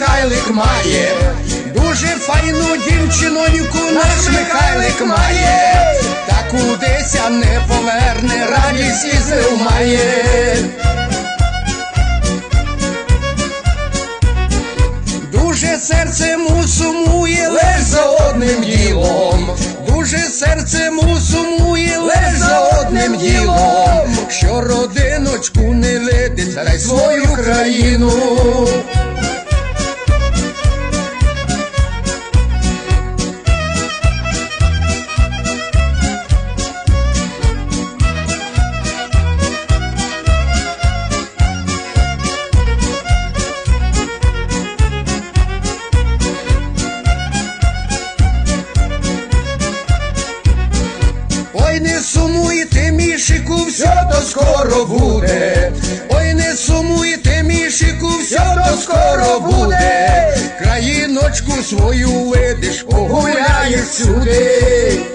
Михайлик має, дуже файну дівчиноньку наш Михайлик має, та кудися не поверне, радість і має. Дуже серце му сумує лиш за одним ділом, дуже серце му сумує лиш за одним ділом, що родиночку не видить, та й свою країну. Сумуйте, мішику, все то скоро буде. Ой, не сумуйте, мішику, все то скоро буде. Країночку свою видиш, погуляєш сюди.